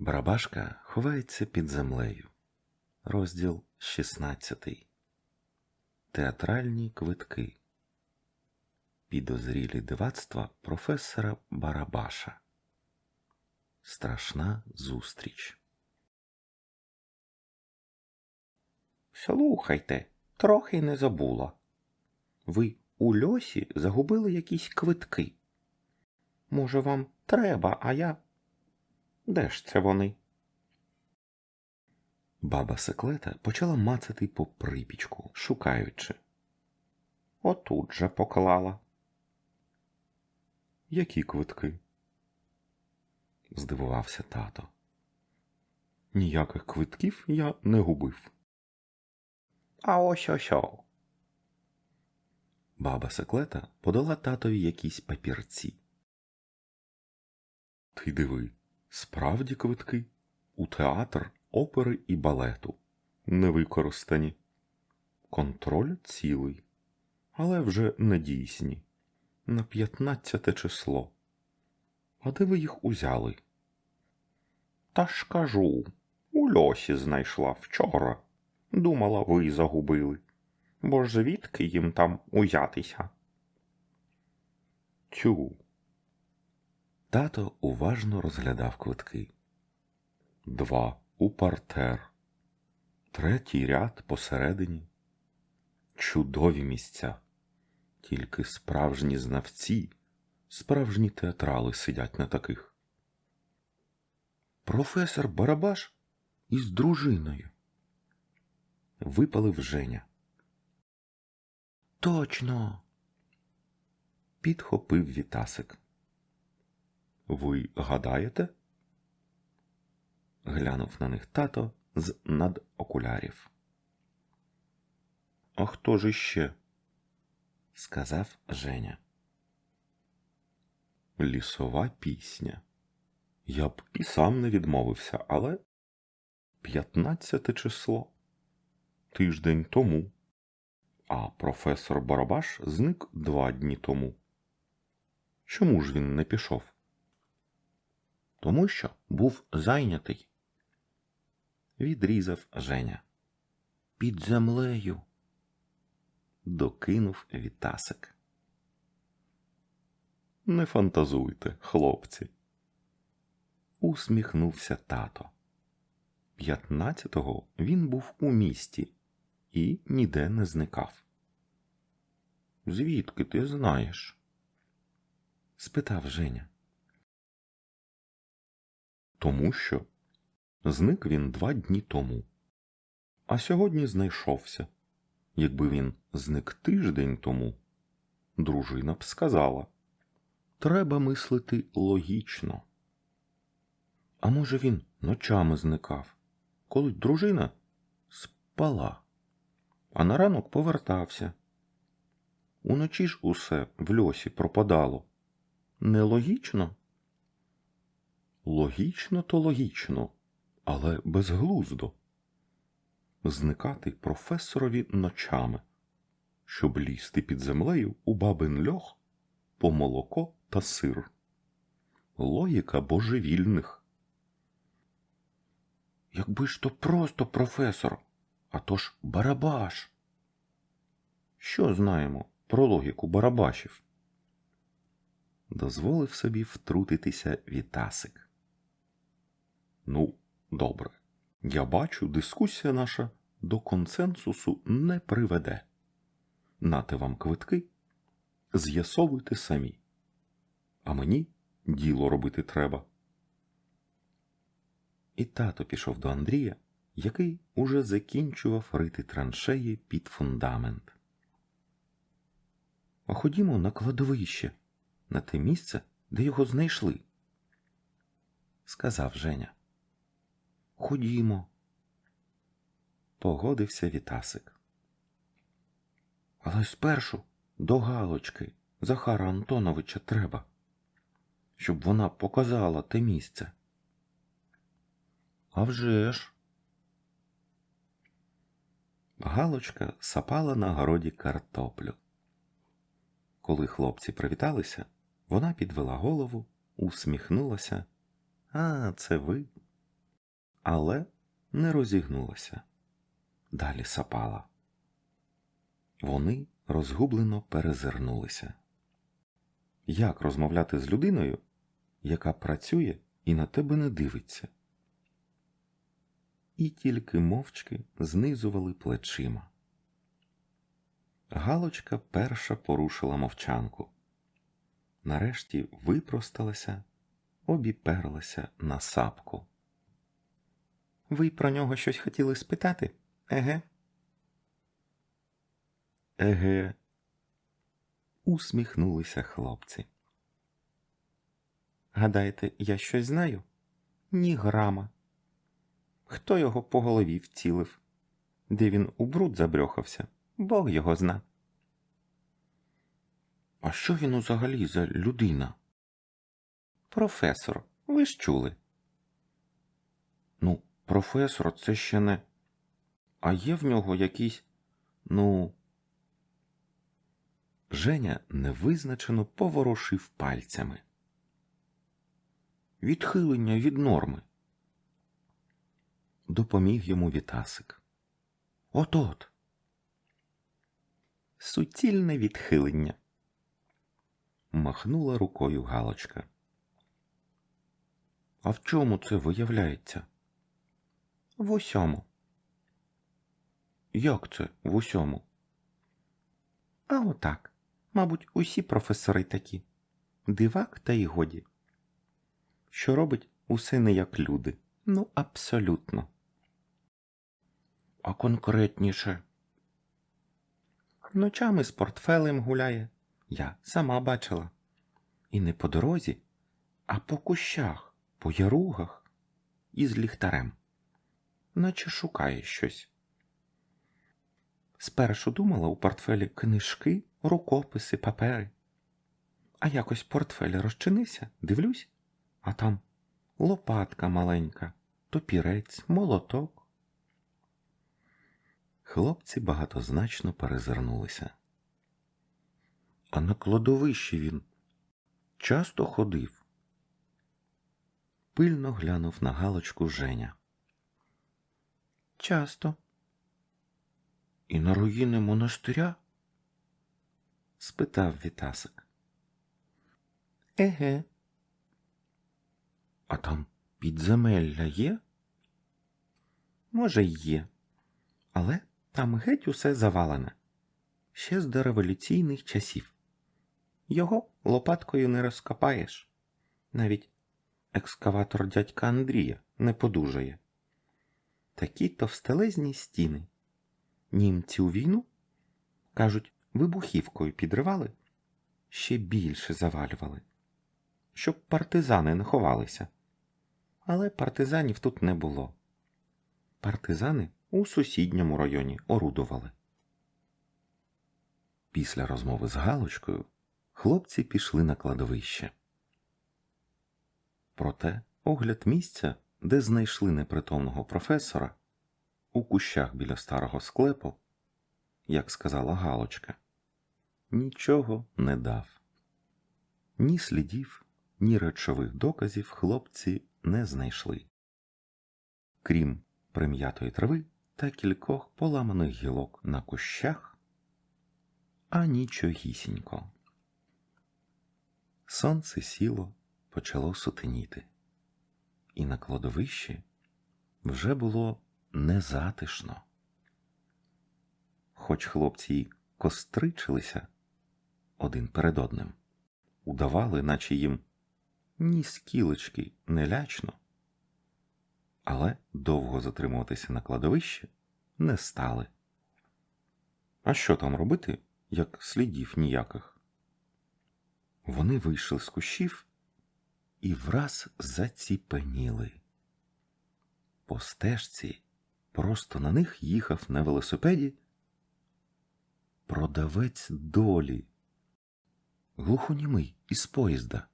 Барабашка ховається під землею. Розділ 16. Театральні квитки. Підозрілі дивацтва професора Барабаша. Страшна зустріч. Слухайте, трохи не забула. Ви у льосі загубили якісь квитки. Може, вам треба, а я. Де ж це вони? Баба Секлета почала мацати по припічку, шукаючи. Отут же поклала. Які квитки? здивувався тато. Ніяких квитків я не губив. А ось ось. Баба Секлета подала татові якісь папірці. Ти диви, справді квитки у театр, опери і балету не використані. Контроль цілий, але вже не дійсні. На п'ятнадцяте число. А де ви їх узяли? Та ж кажу, у льосі знайшла вчора. Думала, ви загубили. Бо ж звідки їм там узятися? Тю. Тато уважно розглядав квитки. Два у партер, третій ряд посередині. Чудові місця. Тільки справжні знавці, справжні театрали сидять на таких. Професор Барабаш із дружиною. Випалив Женя. Точно. Підхопив Вітасик. Ви гадаєте? глянув на них тато з над окулярів. А хто ж іще? сказав Женя. Лісова пісня. Я б і сам не відмовився, але п'ятнадцяте число. Тиждень тому. А професор Барабаш зник два дні тому. Чому ж він не пішов? Тому що був зайнятий. Відрізав Женя. Під землею. Докинув Вітасик. Не фантазуйте, хлопці. Усміхнувся тато. П'ятнадцятого він був у місті і ніде не зникав. Звідки ти знаєш? спитав Женя. Тому що зник він два дні тому, а сьогодні знайшовся. Якби він зник тиждень тому, дружина б сказала треба мислити логічно. А може, він ночами зникав, коли дружина спала, а на ранок повертався. Уночі ж усе в льосі пропадало. Нелогічно? Логічно то логічно, але безглуздо. Зникати професорові ночами, щоб лізти під землею у бабин льох по молоко та сир. Логіка божевільних. Якби ж то просто професор, а то ж Барабаш. Що знаємо про логіку Барабашів? Дозволив собі втрутитися Вітасик. Ну, добре. Я бачу, дискусія наша до консенсусу не приведе. Нате вам квитки, з'ясовуйте самі. А мені діло робити треба. І тато пішов до Андрія, який уже закінчував рити траншеї під фундамент. А ходімо на кладовище, на те місце, де його знайшли, сказав Женя. Ходімо. Погодився Вітасик. Але спершу до Галочки Захара Антоновича треба, щоб вона показала те місце. А вже ж. Галочка сапала на городі картоплю. Коли хлопці привіталися, вона підвела голову, усміхнулася. А, це ви. Але не розігнулася. Далі сапала. Вони розгублено перезирнулися. Як розмовляти з людиною, яка працює і на тебе не дивиться? І тільки мовчки знизували плечима. Галочка перша порушила мовчанку. Нарешті випросталася, обіперлася на сапку. Ви про нього щось хотіли спитати? Еге? Еге. Усміхнулися хлопці. Гадаєте, я щось знаю? Ні грама. Хто його по голові вцілив? Де він у бруд забрьохався? Бог його зна. А що він взагалі за людина? Професор, ви ж чули. Ну, професор, це ще не. А є в нього якісь, ну. Женя невизначено поворушив пальцями. Відхилення від норми. Допоміг йому Вітасик. От-от. Суцільне відхилення. Махнула рукою Галочка. А в чому це виявляється? В усьому. Як це в усьому? А отак. Мабуть, усі професори такі. Дивак та й годі. Що робить усе не як люди. Ну, абсолютно. А конкретніше. Ночами з портфелем гуляє. Я сама бачила. І не по дорозі, а по кущах, по яругах і з ліхтарем. Наче шукає щось. Спершу думала у портфелі книжки, рукописи, папери. А якось портфель розчинився, дивлюсь, а там лопатка маленька, топірець, молоток. Хлопці багатозначно перезирнулися. А на кладовищі він часто ходив. Пильно глянув на галочку Женя. Часто. І на руїни монастиря? спитав Вітасик. Еге. А там підземелля є? Може, й є, але там геть усе завалене. Ще з дореволюційних часів. Його лопаткою не розкопаєш. Навіть екскаватор дядька Андрія не подужає. Такі товстелезні стіни. Німці у війну, кажуть, вибухівкою підривали, ще більше завалювали, щоб партизани не ховалися. Але партизанів тут не було. Партизани у сусідньому районі орудували. Після розмови з Галочкою хлопці пішли на кладовище. Проте огляд місця, де знайшли непритомного професора, у кущах біля старого склепу, як сказала Галочка, нічого не дав. Ні слідів, ні речових доказів хлопці не знайшли. Крім прим'ятої трави та кількох поламаних гілок на кущах, а нічогісінько. Сонце сіло, почало сутеніти, і на кладовищі вже було незатишно. Хоч хлопці й костричилися один перед одним, удавали, наче їм ні скілечки не лячно, але довго затримуватися на кладовищі не стали. А що там робити, як слідів ніяких? Вони вийшли з кущів і враз заціпеніли. По стежці просто на них їхав на велосипеді продавець долі, глухонімий із поїзда.